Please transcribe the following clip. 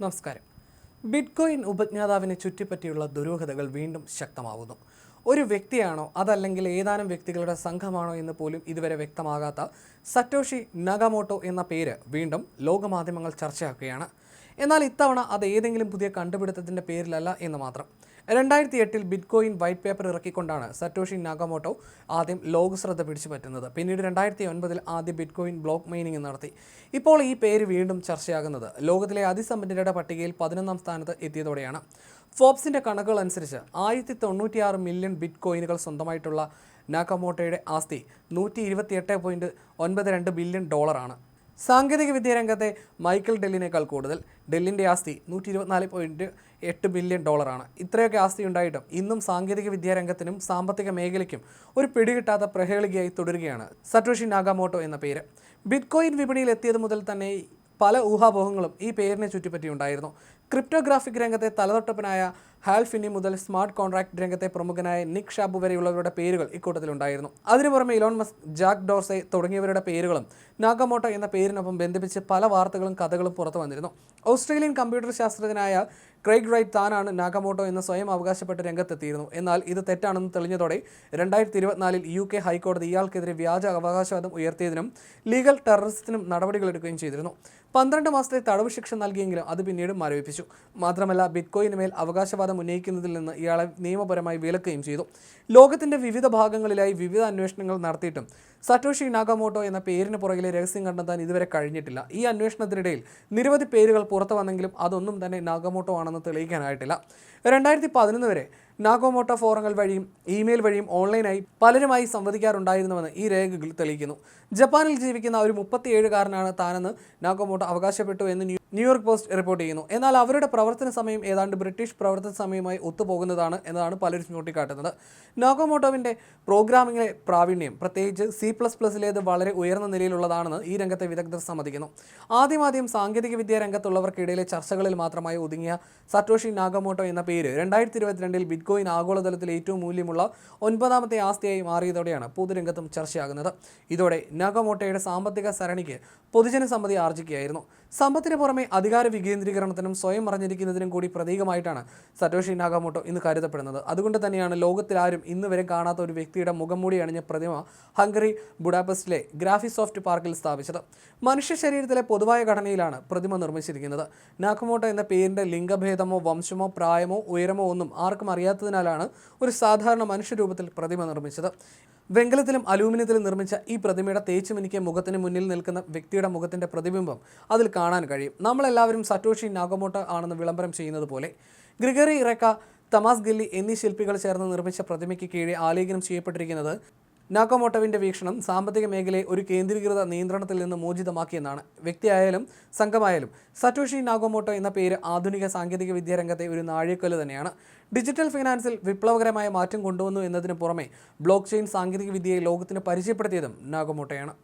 നമസ്കാരം. ബിറ്റ്കോയിൻ ഉപജ്ഞാതാവിനെ ചുറ്റിപ്പറ്റിയുള്ള ദുരൂഹതകൾ വീണ്ടും ശക്തമാവുന്നു. ഒരു വ്യക്തിയാണോ അതല്ലെങ്കിൽ ഏതാനും വ്യക്തികളുടെ സംഘമാണോ എന്ന് പോലും ഇതുവരെ വ്യക്തമാകാത്ത സറ്റോഷി നഗമോട്ടോ എന്ന പേര് വീണ്ടും ലോകമാധ്യമങ്ങൾ ചർച്ചയാക്കുകയാണ്. എന്നാൽ ഇത്തവണ അത് ഏതെങ്കിലും പുതിയ കണ്ടുപിടുത്തത്തിന്റെ പേരിലല്ല എന്ന് മാത്രം. രണ്ടായിരത്തി എട്ടിൽ ബിറ്റ്കോയിൻ വൈറ്റ് പേപ്പർ ഇറക്കിക്കൊണ്ടാണ് സറ്റോഷി നാഗമോട്ടോ ആദ്യം ലോക ശ്രദ്ധ പിടിച്ചു പറ്റുന്നത്. പിന്നീട് രണ്ടായിരത്തി ഒൻപതിൽ ആദ്യ ബിറ്റ്കോയിൻ ബ്ലോക്ക് മൈനിങ് നടത്തി. ഇപ്പോൾ ഈ പേര് വീണ്ടും ചർച്ചയാകുന്നത് ലോകത്തിലെ അതിസമ്പന്നരുടെ പട്ടികയിൽ പതിനൊന്നാം സ്ഥാനത്ത് എത്തിയതോടെയാണ്. ഫോബ്സിന്റെ കണക്കുകൾ അനുസരിച്ച് ആയിരത്തി തൊണ്ണൂറ്റിയാറ് മില്യൺ ബിറ്റ് കോയിനുകൾ സ്വന്തമായിട്ടുള്ള നാക്കമോട്ടോയുടെ ആസ്തി നൂറ്റി ഇരുപത്തിയെട്ട് പോയിന്റ് ഒൻപത് രണ്ട് ബില്യൺ ഡോളറാണ്. സാങ്കേതിക വിദ്യ രംഗത്തെ മൈക്കിൾ ഡെല്ലിനേക്കാൾ കൂടുതൽ. ഡെല്ലിന്റെ ആസ്തി നൂറ്റി ഇരുപത്തിനാല് പോയിന്റ് എട്ട് ബില്യൺ ഡോളറാണ്. ഇത്രയൊക്കെ ആസ്തി ഉണ്ടായിട്ടും ഇന്നും സാങ്കേതിക വിദ്യാരംഗത്തിനും സാമ്പത്തിക മേഖലയ്ക്കും ഒരു പിടികിട്ടാത്ത പ്രഹേളികയായി തുടരുകയാണ് സറ്റോഷി നാഗാമോട്ടോ എന്ന പേര്. ബിറ്റ്കോയിൻ വിപണിയിൽ എത്തിയത് മുതൽ തന്നെ പല ഊഹാപോഹങ്ങളും ഈ പേരിനെ ചുറ്റിപ്പറ്റിയുണ്ടായിരുന്നു ക്രിപ്റ്റോഗ്രാഫിക് രംഗത്തെ തലതൊട്ടപ്പനായ ഹാൽ മുതൽ സ്മാർട്ട് കോൺട്രാക്ട് രംഗത്തെ പ്രമുഖനായ നിക് ഷാബു വരെയുള്ളവരുടെ പേരുകൾ ഇക്കൂട്ടത്തിലുണ്ടായിരുന്നു. അതിനു പുറമെ ഇലോൺ മസ്ക് ജാക്ക് ഡോർസെ തുടങ്ങിയവരുടെ പേരുകളും നാഗമോട്ട എന്ന പേരിനൊപ്പം ബന്ധിപ്പിച്ച് പല വാർത്തകളും കഥകളും പുറത്തു വന്നിരുന്നു. ഓസ്ട്രേലിയൻ കമ്പ്യൂട്ടർ ശാസ്ത്രജ്ഞനായ ക്രൈഗ് റൈറ്റ് താനാണ് നാഗമോട്ടോ എന്ന് സ്വയം അവകാശപ്പെട്ട് രംഗത്തെത്തിയിരുന്നു. എന്നാൽ ഇത് തെറ്റാണെന്ന് തെളിഞ്ഞതോടെ രണ്ടായിരത്തി ഇരുപത്തിനാലിൽ യു കെ ഹൈക്കോടതി ഇയാൾക്കെതിരെ വ്യാജ അവകാശവാദം ഉയർത്തിയതിനും ലീഗൽ ടെററിസത്തിനും നടപടികളെടുക്കുകയും ചെയ്തിരുന്നു. പന്ത്രണ്ട് മാസത്തെ തടവ് ശിക്ഷ നൽകിയെങ്കിലും അത് പിന്നീട് മരവിപ്പിച്ചു. മാത്രമല്ല ബിറ്റ്കോയിന് മേൽ അവകാശവാദം ഉന്നയിക്കുന്നതിൽ നിന്ന് ഇയാളെ നിയമപരമായി വിലക്കുകയും ചെയ്തു. ലോകത്തിന്റെ വിവിധ ഭാഗങ്ങളിലായി വിവിധ അന്വേഷണങ്ങൾ നടത്തിയിട്ടും സറ്റോഷി നാഗമോട്ടോ എന്ന പേരിന് പുറകിലെ രഹസ്യം കണ്ടെത്താൻ ഇതുവരെ കഴിഞ്ഞിട്ടില്ല. ഈ അന്വേഷണത്തിനിടയിൽ നിരവധി പേരുകൾ പുറത്തു വന്നെങ്കിലും അതൊന്നും തന്നെ നാഗമോട്ടോ ആണെന്ന് തെളിയിക്കാനായിട്ടില്ല. രണ്ടായിരത്തി പതിനൊന്ന് വരെ നാഗോമോട്ടോ ഫോറങ്ങൾ വഴിയും ഇമെയിൽ വഴിയും ഓൺലൈനായി പലരുമായി സംവദിക്കാറുണ്ടായിരുന്നുവെന്ന് ഈ രേഖകൾ തെളിയിക്കുന്നു. ജപ്പാനിൽ ജീവിക്കുന്ന ഒരു മുപ്പത്തിയേഴുകാരനാണ് താനെന്ന് നാഗോമോട്ടോ അവകാശപ്പെട്ടു എന്ന് ന്യൂ- ന്യൂയോർക്ക് പോസ്റ്റ് റിപ്പോർട്ട് ചെയ്യുന്നു. എന്നാൽ അവരുടെ പ്രവർത്തന സമയം ഏതാണ്ട് ബ്രിട്ടീഷ് പ്രവർത്തന സമയമായി ഒത്തുപോകുന്നതാണ് എന്നതാണ് പലരും ചൂണ്ടിക്കാട്ടുന്നത്. നോക്കോമോട്ടോവിന്റെ പ്രോഗ്രാമിങ്ങിലെ പ്രാവീണ്യം പ്രത്യേകിച്ച് സി പ്ലസ് പ്ലസിലേത് വളരെ ഉയർന്ന നിലയിലുള്ളതാണെന്ന് ഈ രംഗത്തെ വിദഗ്ധർ സമ്മതിക്കുന്നു. ആദ്യമാദ്യം സാങ്കേതിക വിദ്യാ രംഗത്തുള്ളവർക്കിടയിലെ ചർച്ചകളിൽ മാത്രമായി ഒതുങ്ങിയ സറ്റോഷി നാഗമോട്ടോ എന്ന പേര് രണ്ടായിരത്തി ഇരുപത്തിരണ്ടിൽ ബിറ്റ്കോയിൻ ആഗോളതലത്തിൽ ഏറ്റവും മൂല്യമുള്ള ഒൻപതാമത്തെ ആസ്തിയായി മാറിയതോടെയാണ് പൊതുരംഗത്തും ചർച്ചയാകുന്നത്. ഇതോടെ നാഗമോട്ടോയുടെ സാമ്പത്തിക സരണിക്ക് പൊതുജനസമ്മതി ആർജിക്കുകയായിരുന്നു സമ്പത്തിന് പുറമെ അധികാര വികേന്ദ്രീകരണത്തിനും സ്വയം മറഞ്ഞിരിക്കുന്നതിനും കൂടി പ്രതീകമായിട്ടാണ് സറ്റോഷി നാഗമോട്ടോ ഇന്ന് കരുതപ്പെടുന്നത്. അതുകൊണ്ട് തന്നെയാണ് ലോകത്തിലാരും ഇന്ന് വരെ കാണാത്ത ഒരു വ്യക്തിയുടെ മുഖംമൂടി അണിഞ്ഞ പ്രതിമ ഹംഗറി ഗ്രാഫി സോഫ്റ്റ് പാർക്കിൽ സ്ഥാപിച്ചത്. മനുഷ്യ ശരീരത്തിലെ പൊതുവായ ഘടനയിലാണ് പ്രതിമ നിർമ്മിച്ചിരിക്കുന്നത്. നാഗമോട്ടോ എന്ന പേരിന്റെ ലിംഗഭേദമോ വംശമോ പ്രായമോ ഉയരമോ ഒന്നും ആർക്കും അറിയാത്തതിനാലാണ് ഒരു സാധാരണ മനുഷ്യരൂപത്തിൽ പ്രതിമ നിർമ്മിച്ചത്. വെങ്കലത്തിലും അലൂമിനിയത്തിലും നിർമ്മിച്ച ഈ പ്രതിമയുടെ തേച്ചു മിനിക്കിയ മുഖത്തിന് മുന്നിൽ നിൽക്കുന്ന വ്യക്തിയുടെ മുഖത്തിന്റെ പ്രതിബിംബം അതിൽ കാണാൻ കഴിയും. നമ്മളെല്ലാവരും സറ്റോഷി നാഗമോട്ട ആണെന്ന് വിളംബരം ചെയ്യുന്നത് പോലെ ഗ്രിഗറി റെക്ക തമാസ് ഗില്ലി എന്നീ ശില്പികൾ ചേർന്ന് നിർമ്മിച്ച പ്രതിമയ്ക്ക് കീഴെ ആലേഖനം ചെയ്യപ്പെട്ടിരിക്കുന്നത് നാക്കോമോട്ടോവിന്റെ വീക്ഷണം സാമ്പത്തിക മേഖലയെ ഒരു കേന്ദ്രീകൃത നിയന്ത്രണത്തിൽ നിന്ന് മോചിതമാക്കിയെന്നാണ്. വ്യക്തിയായാലും സംഘമായാലും സറ്റോഷി നാഗോമോട്ടോ എന്ന പേര് ആധുനിക സാങ്കേതിക വിദ്യാ രംഗത്തെ ഒരു നാഴികക്കല്ല് തന്നെയാണ്. ഡിജിറ്റൽ ഫിനാൻസിൽ വിപ്ലവകരമായ മാറ്റം കൊണ്ടുവന്നു എന്നതിന് പുറമെ ബ്ലോക്ക് ചെയിൻ സാങ്കേതിക വിദ്യയെ ലോകത്തിന് പരിചയപ്പെടുത്തിയതും നാഗോമോട്ടോയാണ്.